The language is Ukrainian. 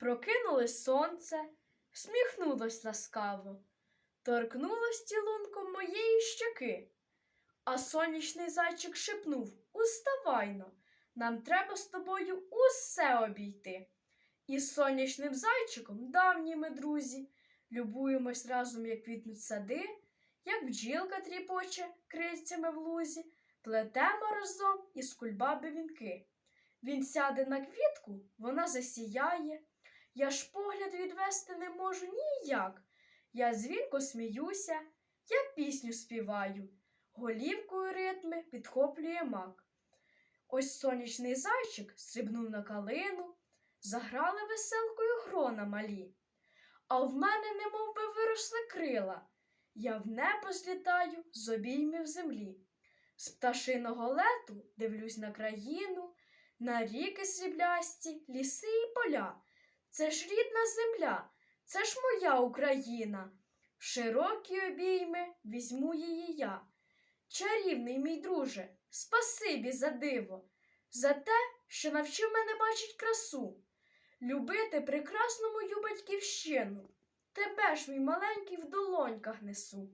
Прокинулось сонце, всміхнулось ласкаво, торкнулось цілунком моєї щеки. А сонячний зайчик шепнув Уставайно, нам треба з тобою усе обійти. І з сонячним зайчиком, давні ми друзі, любуємось разом, як квітнуть сади, як бджілка тріпоче крильцями в лузі, плетемо разом із кульбаби вінки. Він сяде на квітку, вона засіяє. Я ж погляд відвести не можу ніяк. Я дзвінко сміюся, я пісню співаю, голівкою ритми підхоплює мак. Ось сонячний зайчик стрибнув на калину, заграли веселкою грона малі. А в мене немов би виросли крила. Я в небо злітаю з обіймів землі. З пташиного лету дивлюсь на країну, на ріки сріблясті, ліси і поля. Це ж рідна земля, це ж моя Україна. В широкі обійми візьму її я. Чарівний мій друже, спасибі за диво, за те, що навчив мене бачить красу, любити прекрасну мою батьківщину. Тебе ж, мій маленький, в долоньках несу.